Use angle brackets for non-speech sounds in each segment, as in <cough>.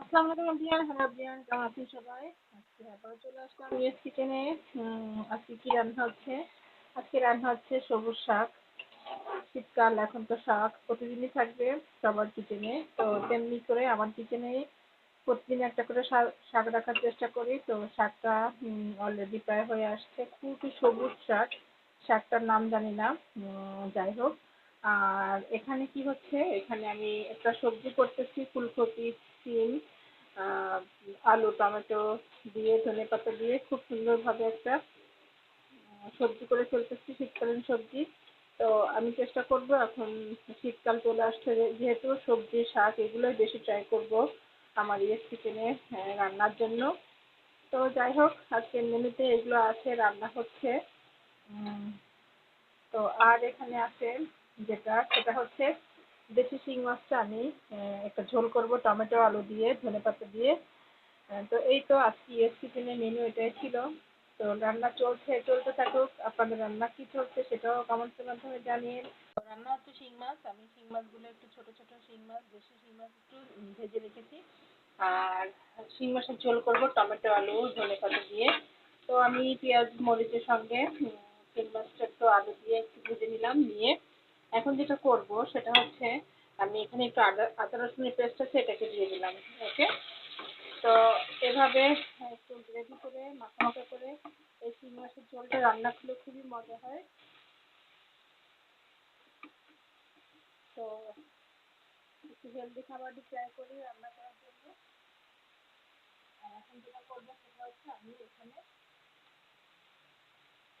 আসসালামু আলাইকুম বিয়ান হ্যালো বিয়ান কেমন আছেন সবাই? আজকে আবারও চলে আসলাম ইয়েস কিচেনে আজকে কি রান্না হচ্ছে? আজকে রান্না হচ্ছে সবুজ শাক। শীতকাল, এখন তো শাক প্রতিদিনই থাকবে সবার কিচেনে তো তেমনি করে আমার কিচেনে প্রতিদিন একটা করে শাক রাখার চেষ্টা করি। তো শাকটা অলরেডি প্রায় হয়ে আসছে। খুবই সবুজ শাক। শাকটার নাম জানি না। যাই হোক। আর এখানে কি হচ্ছে? এখানে আমি একটা সবজি করতেছি, ফুলকপি, সিম। আলু, টমেটো দিয়ে, ধনে পাতা দিয়ে খুব সুন্দরভাবে একটা সবজি করে ফেলতেছি, শীতকালীন সবজি। তো আমি চেষ্টা করব এখন শীতকাল চলে আসছে যেহেতু সবজি শাক এগুলোই বেশি ট্রাই করব আমার ইয়েস কিচেনে রান্নার জন্য। তো যাই হোক, আজকের মেনুতে এগুলো আছে, রান্না হচ্ছে। তো আর এখানে আছে যেটা, সেটা হচ্ছে দেশি শিং মাছটা আমি একটা ঝোল করব, টমেটো, আলু দিয়ে, ধনে পাতা দিয়ে। তো এই তো আজকে ইয়েস কিচেনের মেনু এটাই ছিল। তো রান্না চলছে, চলতে থাকুক, আপনাদের রান্না কী চলছে সেটাও কমেন্টের মাধ্যমে জানিয়ে। রান্না হচ্ছে শিং মাছ, আমি শিং মাছগুলো একটু ছোটো ছোটো শিং মাছ, দেশি শিং মাছ একটু ভেজে রেখেছি। আর শিং মাছের ঝোল করব টমেটো, আলু, ধনে পাতা দিয়ে। তো আমি পেঁয়াজ, মরিচের সঙ্গে শিং মাছটা একটু আলু দিয়ে একটু ভেজে নিলাম, নিয়ে এখন যেটা করব সেটা হচ্ছে, আমি এখানে একটু আদা আদা রসুনের পেস্ট আছে, এটাকে দিয়ে দিলাম, ওকে? তো এভাবে একটু গ্রেভি করে, মাখা মাখা করে এই শিং মাছের ঝোলটা রান্না করলে খুবই মজা হয়। তো একটু হেলদি খাবারটি ট্রাই করি রান্না করার জন্য। আর এখন যেটা করব সেটা হচ্ছে আমি এখানে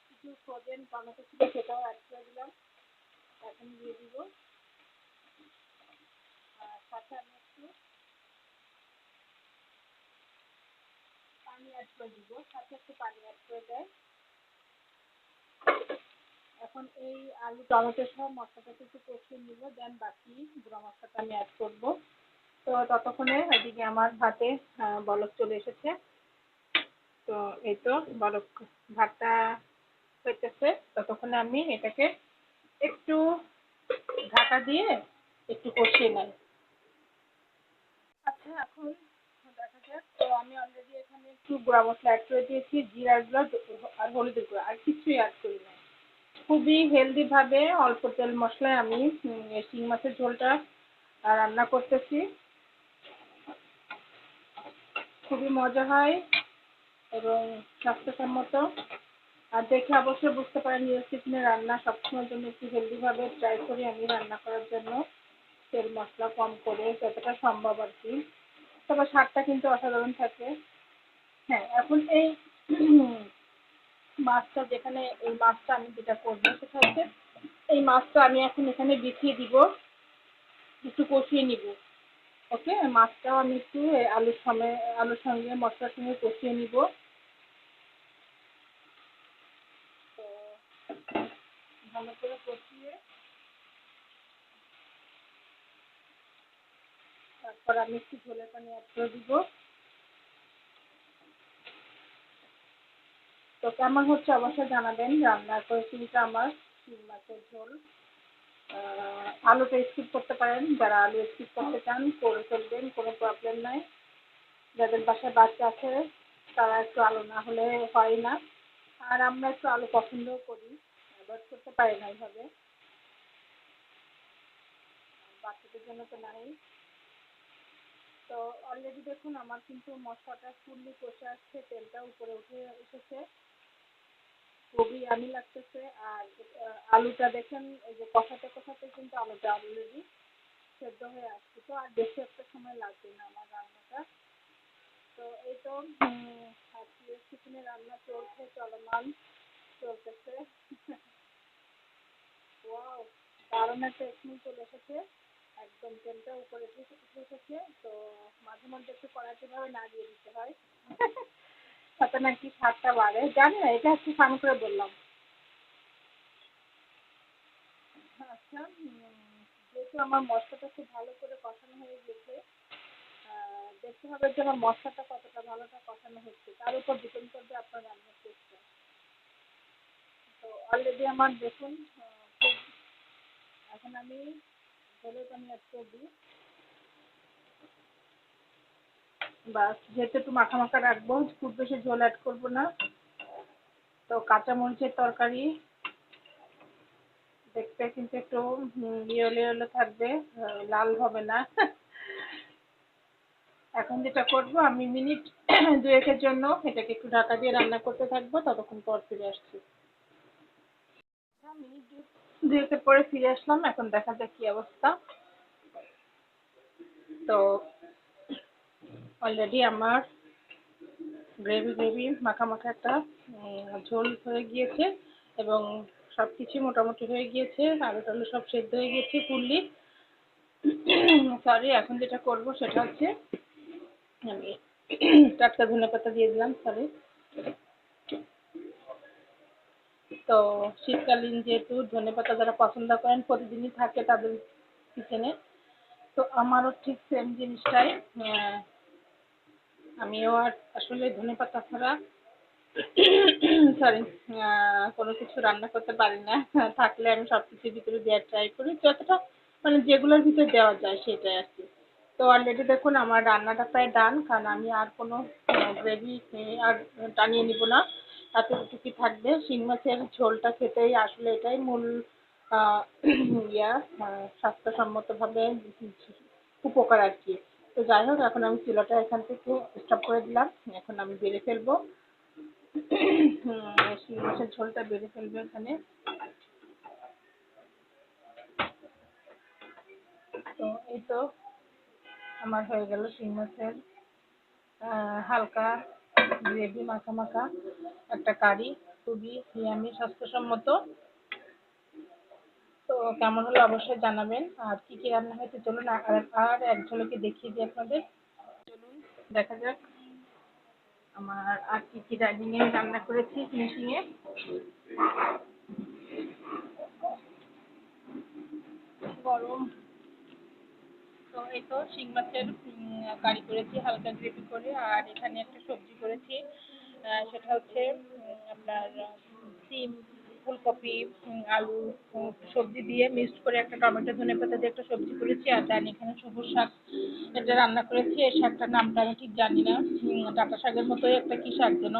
কিছু ফ্রোজেন টমেটো ছিল সেটাও অ্যাড করে দিলাম। এখন দিয়ে দিব। আর সাথে আমি একটু পানি অ্যাড করে দিব, সাথে একটু পানি অ্যাড করে দেয়। এখন এই আলু টমেটো সহ মশলাটাকে একটু কষিয়ে নিব, দেন বাকি গুঁড়া মশলাটা আমি অ্যাড করব। তো ততক্ষণে এদিকে আমার ভাতে বলক চলে এসেছে। তো এই তো বলক ভাতটা হইতেছে। ততক্ষণে আমি এটাকে একটু ঢাকা দিয়ে একটু কষিয়ে নেয় আচ্ছা এখন দেখা তো আমি অলরেডি এখানে একটু গুঁড়া মশলা অ্যাড করে দিয়েছি জিরার গুঁড়া আর হলুদের গুঁড়া, আর কিছুই অ্যাড করি না খুবই হেলদিভাবে অল্প তেল মশলায় আমি শিং মাছের ঝোলটা রান্না করতেছি। খুবই মজা হয় এবং স্বাস্থ্যসম্মত। আর দেখে অবশ্যই বুঝতে পারেন ইউএস কিচেনের রান্না সবসময়ের জন্য একটু হেলদিভাবে ট্রাই করি আমি রান্না করার জন্য। তেল মশলা কম করে যতটা সম্ভব আর কি। তবে স্বাদটা কিন্তু অসাধারণ থাকে। হ্যাঁ এখন এই মাছটা যেখানে, এই মাছটা আমি যেটা করব সেটা হচ্ছে, এই মাছটা আমি এখন এখানে বিছিয়ে দিব, একটু কষিয়ে নিব। ওকে? মাছটাও আমি একটু আলুর সঙ্গে আলুর সঙ্গে মশলার সঙ্গে কষিয়ে নিব। ভালো করে কষিয়ে তারপর আমি একটু ঝোলের পানি অ্যাড করে দিব। তো কেমন হচ্ছে অবশ্যই জানাবেন। রান্নার পরিস্থিতিটা আমার শিং মাছের ঝোল। আলুটা স্কিপ করতে পারেন। যারা আলু স্কিপ করতে চান, করে ফেলবেন, কোনো প্রবলেম নাই। যাদের বাসায় বাচ্চা আছে, তারা একটু আলু না হলে হয় না। আর আমরা একটু আলু পছন্দও করি। অ্যাভয়েড করতে পারি না এইভাবে। বাচ্চাদের জন্য তো নাই। তো অলরেডি দেখুন, আমার কিন্তু মশলাটা ফুললি কষে আসছে, তেলটা উপরে উঠে এসেছে। খুবই আমি লাগতেছে, আর আলুটা দেখেন, এই যে কষাতে কষাতে কিন্তু আলুটা অলরেডি সেদ্ধ হয়ে আসছে। তো আর বেশি একটা সময় লাগবে না আমার রান্নাটা। তো এই তো আজকে কিচেনে রান্না চলছে, চলমান, চলতেছে। <laughs> দারুণ একটা স্মেল চলে এসেছে। একদম তেলটা উপরে উঠে এসেছে তো মাঝে মধ্যে একটু কড়াইতে ভাবে নাড়িয়ে দিতে হয়। তাতে নাকি স্বাদটা বাড়ে। জানি না, এটা একটু ফান করে বললাম। আচ্ছা যেহেতু আমার মশলাটা খুব ভালো করে কষানো হয়ে গেছে দেখতে হবে যে আমার মশলাটা কতটা ভালোটা কষানো হচ্ছে। তার উপর ডিপেন্ড করবে আপনার রান্নার টেস্টটা তো অলরেডি আমার দেখুন এখন আমি বাস, যেহেতু একটু মাখা মাখা রাখব, খুব বেশি অ্যাড করব না। তো তরকারি, দেখতে কিন্তু একটু ইয়েলো ইয়েলো থাকবে লাল হবে না। এখন যেটা করব, আমি মিনিট দুয়েকের জন্য এটাকে একটু ঢাকা দিয়ে রান্না করতে থাকব, ততক্ষণ পর ফিরে আসছি। দুয়েকের পরে ফিরে আসলাম, এখন দেখা যাক কি অবস্থা। তো অলরেডি আমার গ্রেভি গ্রেভি মাখা মাখা একটা ঝোল হয়ে গিয়েছে এবং সব কিছু মোটামুটি হয়ে গিয়েছে। আলু টালু সব সেদ্ধ হয়ে গিয়েছে, ফুললি। সরি এখন যেটা করব সেটা হচ্ছে, আমি টাটকা ধনে পাতা দিয়ে দিলাম সরি তো শীতকালীন যেহেতু ধনে পাতা যারা পছন্দ করেন প্রতিদিনই থাকে তাদের কিচেনে তো আমারও ঠিক সেম জিনিসটাই আহ, আমিও আর আসলে ধনে পাতা ছাড়া <coughs> সরি কোনো কিছু রান্না করতে পারি না। <laughs> থাকলে আমি সব কিছুর ভিতরে দেওয়ার ট্রাই করি। যতটা মানে যেগুলোর ভিতরে দেওয়া যায় সেটাই আর কি তো অলরেডি দেখুন আমার রান্নাটা প্রায় ডান কারণ আমি আর কোনো গ্রেভি আর টানিয়ে নিব না। এতটুকুই থাকবে। শিং মাছের ঝোলটা খেতেই আসলে এটাই মূল ইয়া স্বাস্থ্যসম্মতভাবে উপকার আর কি। তো যাই হোক, এখন আমি চুলাটা এখান থেকে স্টপ করে দিলাম। এখন আমি বেড়ে ফেলব। শিং মাছের ঝোলটা বেড়ে ফেলব এখানে। তো এই তো আমার হয়ে গেল শিং মাছের হালকা গ্রেভি মাখা মাখা একটা কারি, খুবই ইয়ামি স্বাস্থ্যসম্মত। তো কেমন হলো অবশ্যই জানাবেন। আর কি কি রান্না হয়েছে চলুন, আর আর এক ঝলকে দেখিয়ে দিই আপনাদের। চলুন দেখা যাক আমার আর কি কি ডাইনিং এ রান্না করেছি ফিনিশিং এ। গরম। তো এই তো শিং মাছের কারি করেছি, হালকা গ্রেভি করে, আর এখানে একটা সবজি করেছি। সেটা হচ্ছে আপনার, সিম, ফুলকপি আলু সবজি দিয়ে মিক্সড করে একটা টমেটো, ধনে পাতা দিয়ে একটা সবজি করেছি, আর ডান এখানে সবুজ শাক এটা রান্না করেছি। এই শাকটার নামটা আমি ঠিক জানি না। ডাঁটা শাকের মতোই একটা কি শাক যেন।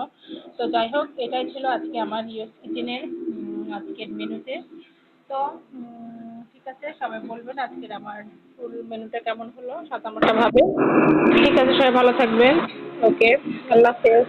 তো যাই হোক, এটাই ছিল আজকে আমার ইউএস কিচেনের আজকের মেনুতে। তো আছে সবাই বলবেন আজকের আমার ফুল মেনুটা কেমন হলো সাদামাটা ভাবে ঠিক আছে, সবাই ভালো থাকবেন। ওকে, আল্লাহ হাফেজ।